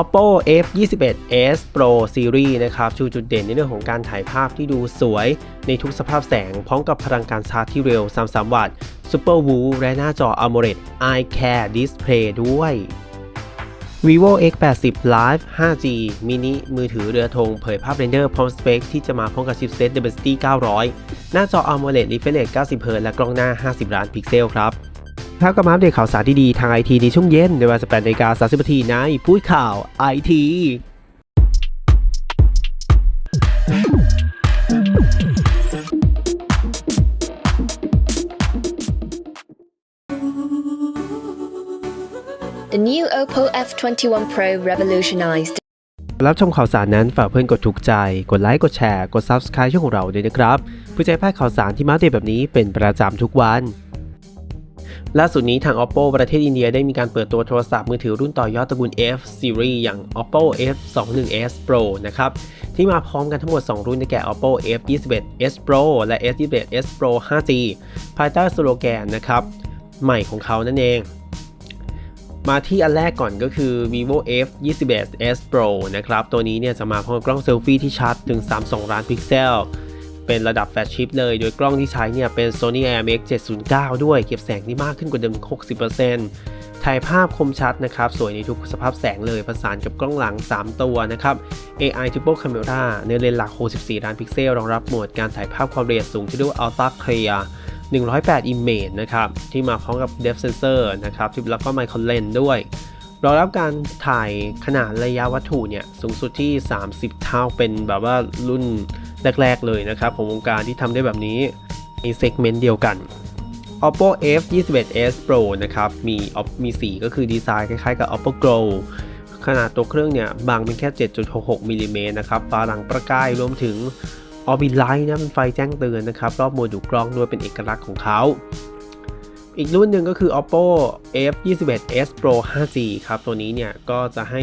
Oppo F21s Pro Series นะครับชูจุดเด่นในเรื่องของการถ่ายภาพที่ดูสวยในทุกสภาพแสง พร้อมกับพลังการชาร์จที่เร็ว 33 วัตต์ Super w o o และหน้าจอ AMOLED Eye Care Display ด้วย vivo X80 Live 5G mini มือถือเรือธงเผยภาพเรนเดอร์พร้อมสเปคที่จะมาพร้อมกับชิปเซต Dimensity 900 หน้าจอ AMOLED Refresh 90 Hz และกล้องหน้า 50 ล้านพิกเซลครับ ครับก็มาอัปเดตข่าวสารดีๆทางไอทีในช่วงเย็นในเวลา18นาฬิกา30นาทีในพูดข่าวไอที The new Oppo F21 Pro revolutionized รับชมข่าวสารนั้นฝากเพื่อนกดถูกใจ กดไลค์ กดแชร์ กด Subscribe ช่องของเราด้วยนะครับ เพื่อจะให้พลาดข่าวสารที่มาอัปเดตแบบนี้เป็นประจำทุกวัน ล่าสุดนี้ทาง Oppo ประเทศอินเดียได้มีการเปิดตัวโทรศัพท์มือถือรุ่นต่อยอดตระกูล F Series อย่าง Oppo F21s Pro นะครับ ที่มาพร้อมกันทั้งหมด 2 รุ่นได้แก่ Oppo F21s Pro และ S21s Pro 5G ภายใต้สโลแกนนะครับ ใหม่ของเขานั่นเอง มาที่อันแรกก่อนก็คือ vivo f 2 1 s pro นะครับ ตัวนี้เนี่ยจะมาพร้อมกล้องเซลฟี่ที่ชัดถึง 32 ล้านพิกเซล เป็นระดับแฟลชชิปเลย โดยกล้องที่ใช้เนี่ยเป็น Sony IMX 709 ด้วย เก็บแสงได้มากขึ้นกว่าเดิม 60%ถ่ายภาพคมชัดนะครับ สวยในทุกสภาพแสงเลยประสานกับกล้องหลัง 3 ตัวนะครับ AI Triple Camera ในเลนส์หลัก 64 ล้านพิกเซล รองรับโหมดการถ่ายภาพความละเอียดสูงที่เรียกว่า Ultra Clear 108 Image นะครับ ที่มาพร้อมกับ Depth Sensor นะครับที่แล้วก็ Micro Lens ด้วยรองรับการถ่ายขนาดระยะวัตถุเนี่ยสูงสุดที่ 30 เท่าเป็นแบบว่ารุ่น แรก ๆ เลยนะครับ ของวงการที่ทำได้แบบนี้ในเซกเมนต์เดียวกัน Oppo F 21s Pro นะครับ มีมีสีก็คือดีไซน์คล้ายๆกับ Oppo Glow ขนาดตัวเครื่องเนี่ย บางเป็นแค่ 7.66มิลลิเมตรนะครับฟ้าหลังประกายรวมถึงออบิไลท์นะเป็นไฟแจ้งเตือนนะครับ รอบโมดูลกล้องด้วยเป็นเอกลักษณ์ของเขา อีกรุ่นหนึ่งก็คือ Oppo F21s Pro 5G ครับ ตัวนี้เนี่ย ก็จะให้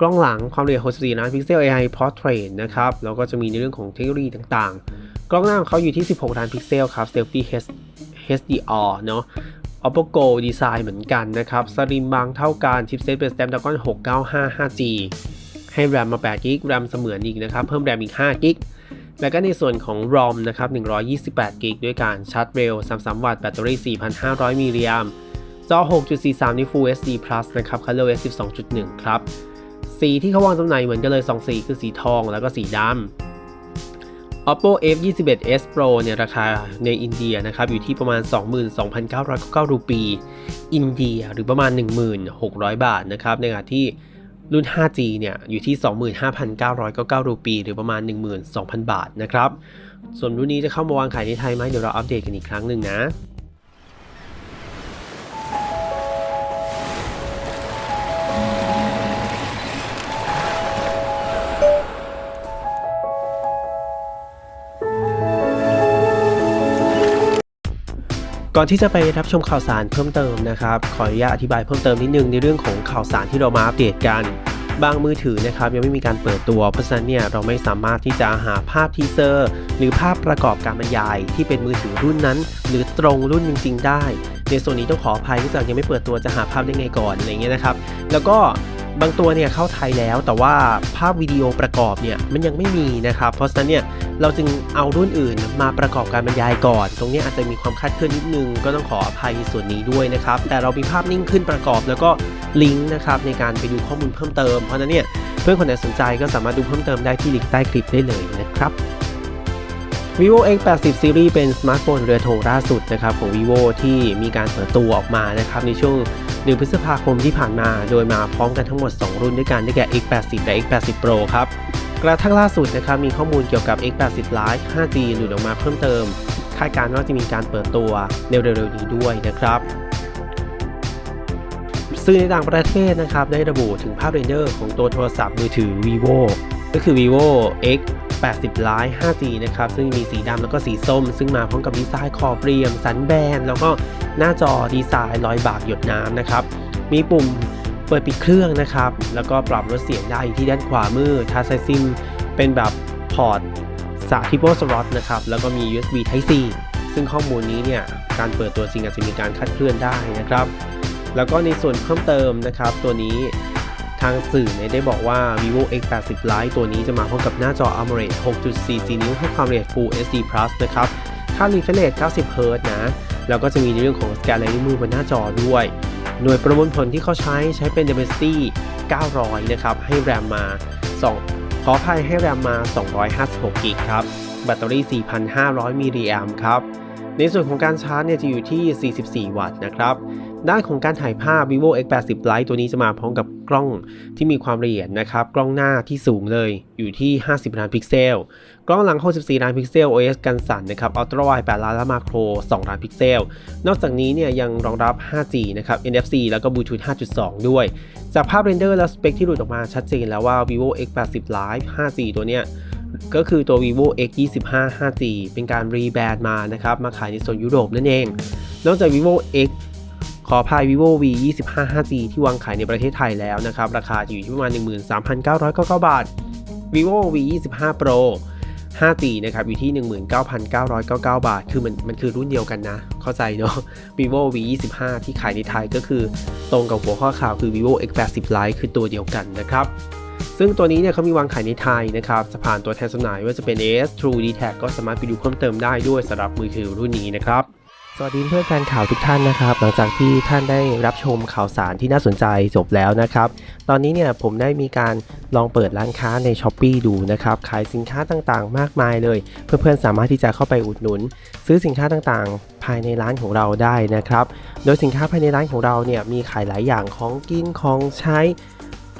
กล้องหลังความละเอียด 64 ล้านพิกเซล AI Portrait นะครับ แล้วก็จะมีในเรื่องของเทคโนโลยีต่างๆ กล้องหน้าของเขาอยู่ที่ 16 ล้านพิกเซลครับ Selfie HDR เนาะ Oppo Go ดีไซน์เหมือนกันนะครับ สลิมบางเท่ากัน ชิปเซตเป็น Snapdragon 695 5G ให้แรมมา8 g b แรมเสมือนอีกนะครับ เพิ่มแรมอีก5 g b แล้วก็ในส่วนของ ROM นะครับ 128 g b ด้วยการชาร์จเร็ว 33 วัตต์ แบตเตอรี่ 4,500 มิลลิแอมจอ 6.43 นิ้ว Full HD Plus นะครับ ColorOS 12.1 ครับ สีที่เขาวางจำหน่ายเหมือนกันเลย2สีคือสีทองแล้วก็สีดำ Oppo F21s Pro เนี่ยราคาในอินเดียนะครับอยู่ที่ประมาณ 22,999 รูปี อินเดียหรือประมาณ 1,600 บาทนะครับในขณะที่รุ่น 5G เนี่ยอยู่ที่ 25,999 รูปี หรือประมาณ 12,000 บาทนะครับ ส่วนรุ่นนี้จะเข้ามาวางขายในไทยไหมเดี๋ยวเราอัปเดตกันอีกครั้งหนึ่งนะ ก่อนที่จะไปรับชมข่าวสารเพิ่มเติมนะครับ ขออนุญาตอธิบายเพิ่มเติมนิดนึงในเรื่องของข่าวสารที่เรามาอัปเดตกันบางมือถือนะครับยังไม่มีการเปิดตัว เพราะฉะนั้นเนี่ยเราไม่สามารถที่จะหาภาพทีเซอร์ หรือภาพประกอบการบรรยาย ที่เป็นมือถือรุ่นนั้น หรือตรงรุ่นจริง ๆ ได้ ในส่วนนี้ต้องขออภัยที่จากยังไม่เปิดตัวจะหาภาพได้ไงก่อนอะไรเงี้ยนะครับ แล้วก็ บางตัวเนี่ยเข้าไทยแล้วแต่ว่าภาพวิดีโอประกอบเนี่ยมันยังไม่มีนะครับ เพราะฉะนั้นเนี่ยเราจึงเอารุ่นอื่นมาประกอบการบรรยายก่อน ตรงนี้อาจจะมีความคลาดเคลื่อนนิดนึง ก็ต้องขออภัยในส่วนนี้ด้วยนะครับ แต่เรามีภาพนิ่งขึ้นประกอบแล้วก็ลิงก์นะครับในการไปดูข้อมูลเพิ่มเติม เพราะฉะนั้นเนี่ยเพื่อนคนไหนสนใจก็สามารถดูเพิ่มเติมได้ที่ลิงก์ใต้คลิปได้เลยนะครับ vivo X80 Series เป็นสมาร์ทโฟนเรือธงล่าสุดนะครับของ vivo ที่มีการเปิดตัวออกมานะครับในช่วง เดือนพฤษภาคมที่ผ่านมา โดยมาพร้อมกันทั้งหมด 2 รุ่นด้วยกันได้แก่ X80 และ X80 Pro ครับ กระทั่งล่าสุดนะครับมีข้อมูลเกี่ยวกับ X80 Lite 5G หลุดออกมาเพิ่มเติม คาดการณ์ว่าจะมีการเปิดตัวในเร็วๆนี้ด้วยนะครับสื่อในต่างประเทศนะครับได้ระบุถึงภาพเรนเดอร์ของตัวโทรศัพท์มือถือ vivo ก็คือ vivo x 80 Lite 5G นะครับ ซึ่งมีสีดำแล้วก็สีส้ม ซึ่งมาพร้อมกับดีไซน์ขอบเรียม สันแบน แล้วก็หน้าจอดีไซน์รอยบากหยดน้ำนะครับ มีปุ่มเปิดปิดเครื่องนะครับ แล้วก็ปรับลดเสียงได้ที่ด้านขวามือทัชไซซิมเป็นแบบพอร์ตสาทิโบสล็อตนะครับ แล้วก็มี USB Type C ซึ่งข้อมูลนี้เนี่ย การเปิดตัวจริงอาจจะมีการคลาดเคลื่อนได้นะครับ แล้วก็ในส่วนเพิ่มเติมนะครับ ตัวนี้ ทางสื่อเนี่ยได้บอกว่า vivo x 8 0 lite ตัวนี้จะมาพร้อมกับหน้าจอ AMOLED 6.44 นิ้วให้ความละเอียด Full HD Plus นะครับ ค่า refresh rate 90 Hz นะ แล้วก็จะมีในเรื่องของสแกนลายนิ้วมือบนหน้าจอด้วย หน่วยประมวลผลที่เขาใช้ใช้เป็น Dimensity 900 นะครับ ให้แรมมา 2 ขออภัยให้แรมมา 256กิกครับ แบตเตอรี่ 4,500มิลลิแอมครับ ในส่วนของการชาร์จเนี่ยจะอยู่ที่ 44 วัตต์นะครับ ด้านของการถ่ายภาพ vivo x 8 0 lite ตัวนี้จะมาพร้อมกับ กล้องที่มีความละเอียดนะครับ กล้องหน้าที่สูงเลยอยู่ที่ 50 ล้านพิกเซล กล้องหลัง 64 ล้านพิกเซล OS กันสั่นนะครับ Ultra Wide 8ล้านและมาโคร 2 ล้านพิกเซล นอกจากนี้เนี่ยยังรองรับ 5G นะครับ NFC แล้วก็ Bluetooth 5.2 ด้วย จากภาพเรนเดอร์และสเปคที่หลุดออกมาชัดเจนแล้วว่า vivo x 8 0 lite 5G ตัวเนี้ยก็คือตัว vivo x 25 5G เป็นการรีแบรนด์มานะครับ มาขายในโซนยุโรปนั่นเอง นอกจาก vivo x ขออภัย vivo v 25 5G ที่วางขายในประเทศไทยแล้วนะครับ ราคาจะอยู่ที่ประมาณ 13,999 บาท vivo v 25 pro 5G นะครับอยู่ที่ 19,999 บาท คือมันมันคือรุ่นเดียวกันนะ เข้าใจเนาะ vivo v 25ที่ขายในไทยก็คือตรงกับหัวข้อข่าวคือ vivo x 80 lite คือตัวเดียวกันนะครับ ซึ่งตัวนี้เนี่ยเขามีวางขายในไทยนะครับจะผ่านตัวแทนจำหน่ายว่าจะเป็น AS True d t a c ก็สามารถไปดูเพิ่มเติมได้ด้วยสำหรับมือถือรุ่นนี้นะครับ สวัสดีเพื่อนแฟนข่าวทุกท่านนะครับ หลังจากที่ท่านได้รับชมข่าวสารที่น่าสนใจจบแล้วนะครับ ตอนนี้เนี่ยผมได้มีการลองเปิดร้านค้าใน s h อ p e e ดูนะครับ ขายสินค้าต่างๆ มากมายเลย เพื่อนๆสามารถที่จะเข้าไปอุดหนุน ซื้อสินค้าต่างๆ ภายในร้านของเราได้นะครับ โดยสินค้าภายในร้านของเราเนี่ยมีขายหลายอย่างของกินของใช้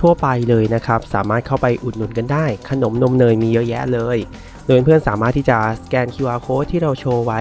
ทั่วไปเลยนะครับ สามารถเข้าไปอุดหนุนกันได้ ขนมนมเนยมีเยอะแยะเลย โดยเพื่อนๆสามารถที่จะสแกน QR code ที่เราโชว์ไว้